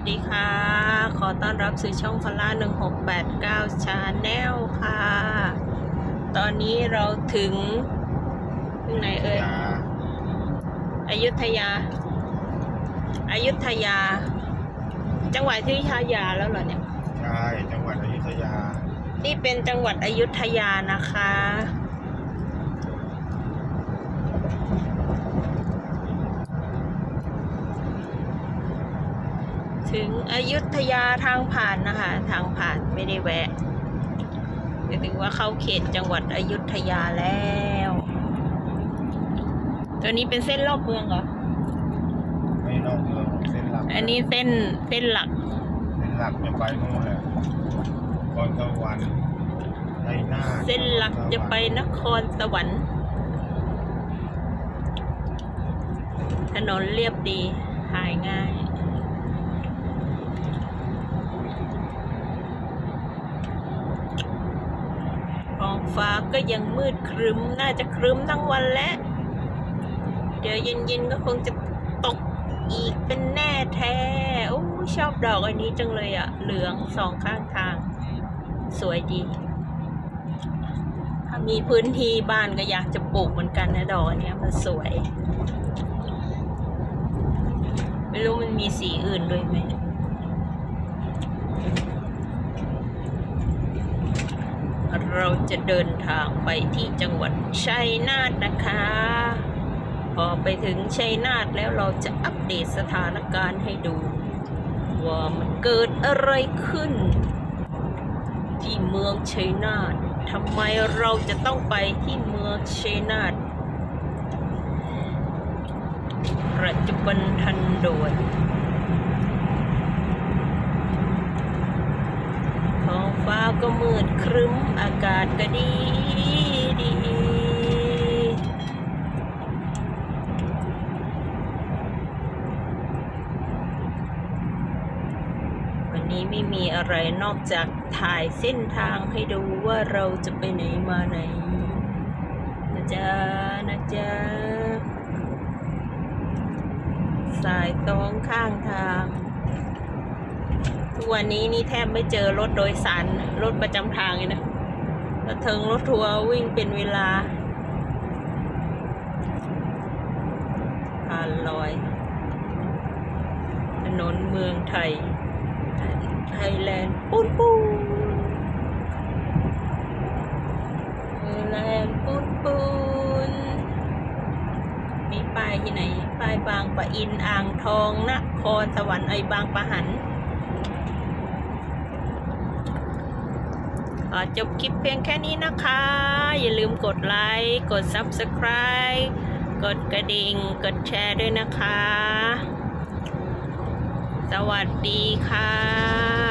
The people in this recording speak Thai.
สดีค่ะ ขอต้อนรับสู่ช่องพลา1689ชาแนลค่ะ ตอนนี้เราถึงถึงไหนเอ่ยอยุธยาอายุทยา จังหวัดที่ทยาแล้วเหรอเนี่ย ใช่ จังหวัดอยุธยา นี่เป็นจังหวัดอยุธยานะคะ ถึงอยุธยาทางผ่านนะคะ ทางผ่านไม่ได้แวะก็ถือว่าเข้าเขตจังหวัดอยุธยาแล้ว ตัวนี้เป็นเส้นรอบเมืองเหรอไม่นอกเมืองเส้นหลักอันนี้เส้นเส้นหลัก เส้นหลักจะไปนู่นแหละคอนสวรรค์ในหน้าเส้นหลักจะไปนครสวรรค์ ถนนเรียบดีหายง่าย ท้อง ฟ้าก็ยังมืดครึ้ม น่าจะครึ้มทั้งวันและเดี๋ยวเย็นๆก็คงจะตกอีกเป็นแน่แท้โอ้ชอบดอกอันนี้จังเลยอะเหลืองสองข้างทาง สวยดี ถ้ามีพื้นที่บ้านก็อยากจะปลูกเหมือนกันนะดอกอันเนี้ยมันสวย ไม่รู้มันมีสีอื่นด้วยไหม เรา จะเดินทางไปที่จังหวัดชัยนาทนะคะ พอไปถึงชัยนาทแล้วเราจะอัปเดตสถานการณ์ให้ดู ว่ามันเกิดอะไรขึ้น ที่เมืองชัยนาททำไมเราจะต้องไปที่เมืองชัยนาทปัจจุบันทันด่วน ท้องฟ้า ก็มืดครึ้มอากาศก็ดีดีวันนี้ไม่มีอะไรนอกจากถ่ายเส้นทางให้ดูว่าเราจะไปไหนมาไหนนะจ๊ะนะจ๊ะสายตองข้างทาง ทุกวันนี้นี่แทบไม่เจอรถโดยสารรถประจำทางเลยนะรถเทิงรถทัวร์วิ่งเป็นเวลาผ่านลอย ถนนเมืองไทย ไทยแลนด์ปูนปูนไทยแลนด์ปูนปูนมีป้ายที่ไหนป้ายบางปะอินอ่างทองนครสวรรค์ไอ้บางปะหัน ขอจบคลิปเพียงแค่นี้นะคะ อย่าลืมกดไลค์กด Subscribe กดกระดิ่ง กดแชร์ด้วยนะคะ สวัสดีค่ะ